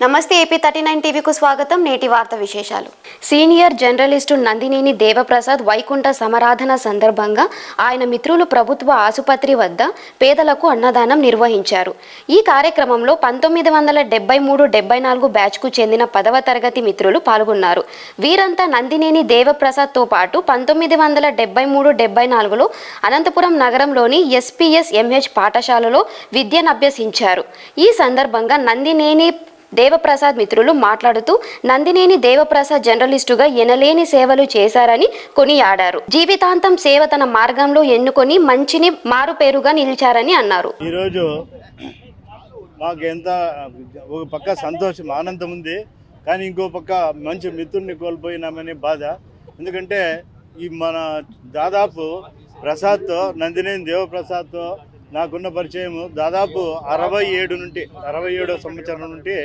నమస్తే AP thirty nine టీవీకు స్వాగతం. నేటి వార్త విశేషాలు. సీనియర్ జర్నలిస్టు నందినేని దేవప్రసాద్ వైకుంఠ సమరాధన సందర్భంగా ఆయన మిత్రులు ప్రభుత్వ ఆసుపత్రి వద్ద పేదలకు అన్నదానం నిర్వహించారు. ఈ కార్యక్రమంలో పంతొమ్మిది వందల డెబ్బై మూడు డెబ్బై నాలుగు బ్యాచ్కు చెందిన పదవ తరగతి మిత్రులు పాల్గొన్నారు. వీరంతా నందినేని దేవప్రసాద్తో పాటు పంతొమ్మిది వందల డెబ్బై మూడు డెబ్బై నాలుగులో అనంతపురం నగరంలోని ఎస్పీఎస్ ఎంహెచ్ పాఠశాలలో విద్యను అభ్యసించారు. ఈ సందర్భంగా నందినేని దేవప్రసాద్ మిత్రులు మాట్లాడుతూ నందినేని దేవప్రసాద్ జర్నలిస్టుగా ఎనలేని సేవలు చేశారని కొనియాడారు. జీవితాంతం సేవ తన మార్గంలో ఎన్నుకొని మంచిని మారుపేరుగా నిలిచారని అన్నారు. ఈరోజు మాకు ఎంత ఒక పక్క సంతోషం ఆనందం ఉంది. కానీ ఇంకో పక్క మంచి మిత్రుడిని కోల్పోయినామని బాధ. ఎందుకంటే ఈ మన దాదాపు ప్రసాద్తో నందినేని దేవప్రసాద్తో నాకున్న పరిచయం దాదాపు అరవై ఏడు నుండి అరవై ఏడో సంవత్సరం నుండి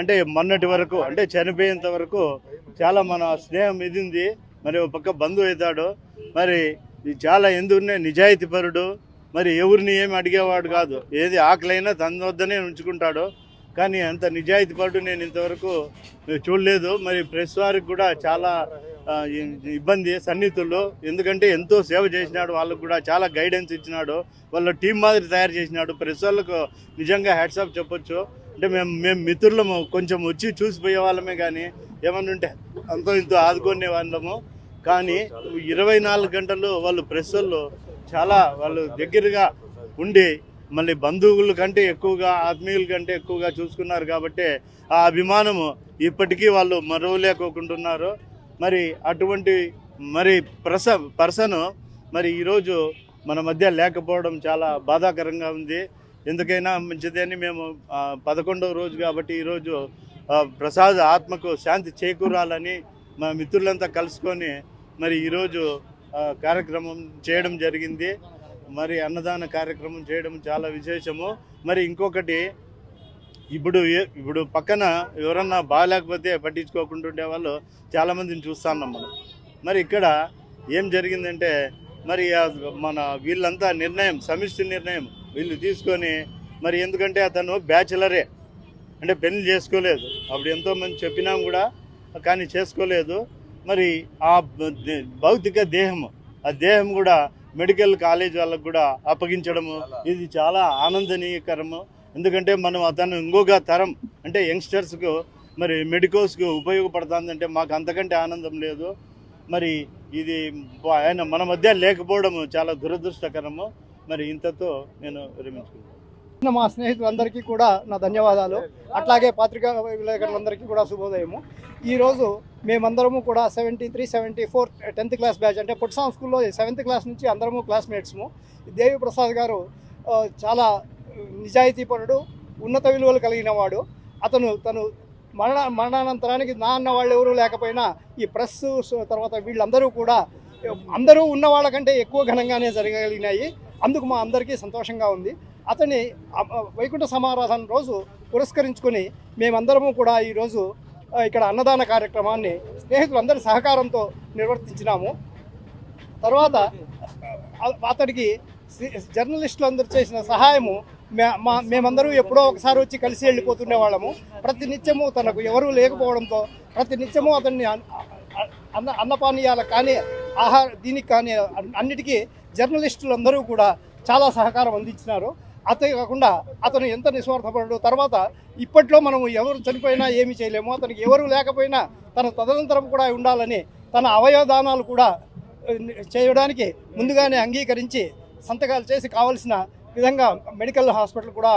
అంటే మొన్నటి వరకు అంటే చనిపోయేంత వరకు చాలా మన స్నేహం ఇదింది. మరి ఒక పక్క బంధువు అవుతాడు. మరి ఇది చాలా ఎందుకునే నిజాయితీపరుడు మరి ఎవరిని ఏమి అడిగేవాడు కాదు. ఏది ఆకలైనా తన వద్దనే ఉంచుకుంటాడు. కానీ అంత నిజాయితీపరుడు నేను ఇంతవరకు చూడలేదు. మరి ప్రెస్ వారికి కూడా చాలా ఇబ్బంది సన్నిహితులు ఎందుకంటే ఎంతో సేవ చేసినాడు వాళ్ళకు కూడా చాలా గైడెన్స్ ఇచ్చినాడు. వాళ్ళ టీం మాదిరి తయారు చేసినాడు. ప్రెస్ వాళ్ళకు నిజంగా హ్యాట్సాప్ చెప్పొచ్చు. అంటే మేము మేము మిత్రులము కొంచెం వచ్చి చూసిపోయే వాళ్ళమే కానీ ఏమన్నా ఉంటే అంతో ఇంతో ఆదుకునే వాళ్ళము. కానీ ఇరవై నాలుగు గంటలు వాళ్ళు ప్రెస్ వాళ్ళు చాలా వాళ్ళు దగ్గరగా ఉండి మళ్ళీ బంధువుల కంటే ఎక్కువగా ఆత్మీయుల కంటే ఎక్కువగా చూసుకున్నారు కాబట్టి ఆ అభిమానము ఇప్పటికీ వాళ్ళు మరవలేకోకుంటున్నారు. మరి అటువంటి మరి ప్రస పర్సన్ మరి ఈరోజు మన మధ్య లేకపోవడం చాలా బాధాకరంగా ఉంది. ఎందుకైనా మంచిదని మేము పదకొండవ రోజు కాబట్టి ఈరోజు ప్రసాద్ ఆత్మకు శాంతి చేకూరాలని మా మిత్రులంతా కలుసుకొని మరి ఈరోజు కార్యక్రమం చేయడం జరిగింది. మరి అన్నదాన కార్యక్రమం చేయడం చాలా విశేషము. మరి ఇంకొకటి ఇప్పుడు ఇప్పుడు పక్కన ఎవరన్నా బాగాలేకపోతే పట్టించుకోకుండా ఉండే వాళ్ళు చాలామందిని చూస్తున్నాం మనం. మరి ఇక్కడ ఏం జరిగిందంటే మరి మన వీళ్ళంతా నిర్ణయం సమిష్టి నిర్ణయం వీళ్ళు తీసుకొని మరి ఎందుకంటే అతను బ్యాచిలరే. అంటే పెళ్ళి చేసుకోలేదు. అప్పుడు ఎంతోమంది చెప్పినాం కూడా కానీ చేసుకోలేదు. మరి ఆ భౌతిక దేహము ఆ దేహం కూడా మెడికల్ కాలేజ్ వాళ్ళకు కూడా అప్పగించడము ఇది చాలా ఆనందనీయకరము. ఎందుకంటే మనం అతను ఇంకొక తరం అంటే యంగ్స్టర్స్కు మరి మెడికోస్కు ఉపయోగపడుతుందంటే మాకు అంతకంటే ఆనందం లేదు. మరి ఇది ఆయన మన మధ్య లేకపోవడం చాలా దురదృష్టకరము. మరి ఇంతతో నేను విరమించుకున్నాను మా స్నేహితులందరికీ కూడా నా ధన్యవాదాలు. అట్లాగే పాత్రికా విలేకరులందరికీ కూడా శుభోదయము. ఈరోజు మేమందరము కూడా seventy three seventy four tenth class batch అంటే పుట్సాం స్కూల్లో సెవెంత్ క్లాస్ నుంచి అందరము క్లాస్మేట్స్ము. దేవి ప్రసాద్ గారు చాలా నిజాయితీపరుడు ఉన్నత విలువలు కలిగిన వాడు. అతను తను మరణ మరణానంతరానికి నా అన్న వాళ్ళు ఎవరూ లేకపోయినా ఈ ప్రెస్ తర్వాత వీళ్ళందరూ కూడా అందరూ ఉన్న వాళ్ళకంటే ఎక్కువ ఘనంగానే జరగగలిగినాయి అందుకు మా అందరికీ సంతోషంగా ఉంది. అతని వైకుంఠ సమారాధన రోజు పురస్కరించుకొని మేమందరము కూడా ఈరోజు ఇక్కడ అన్నదాన కార్యక్రమాన్ని స్నేహితులందరి సహకారంతో నిర్వర్తించినాము. తర్వాత అతడికి సి- జర్నలిస్టులందరూ చేసిన సహాయము మే- మా మేమందరూ ఎప్పుడో ఒకసారి వచ్చి కలిసి వెళ్ళిపోతుండే వాళ్ళము. ప్రతి నిత్యము తనకు ఎవరూ లేకపోవడంతో ప్రతి నిత్యము అతన్ని అన్న అన్నపానీయాలకు కానీ ఆహార దీనికి కానీ అన్నిటికీ అన్నిటికీ జర్నలిస్టులందరూ కూడా చాలా సహకారం అందించినారు. అతే కాకుండా అతను ఎంత నిస్వార్థపడు తర్వాత ఇప్పట్లో మనం ఎవరు చనిపోయినా ఏమి చేయలేము. అతనికి ఎవరు లేకపోయినా తన తదనంతరం కూడా ఉండాలని తన అవయవదానాలు కూడా చేయడానికి ముందుగానే అంగీకరించి సంతకాలు చేసి కావలసిన విధంగా మెడికల్ హాస్పిటల్ కూడా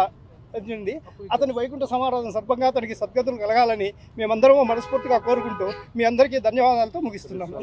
ఉంది. అతని వైకుంఠ సమారాధన సర్భంగా అతనికి సద్గతులు కలగాలని మేమందరము మనస్ఫూర్తిగా కోరుకుంటూ మీ అందరికీ ధన్యవాదాలతో ముగిస్తున్నాము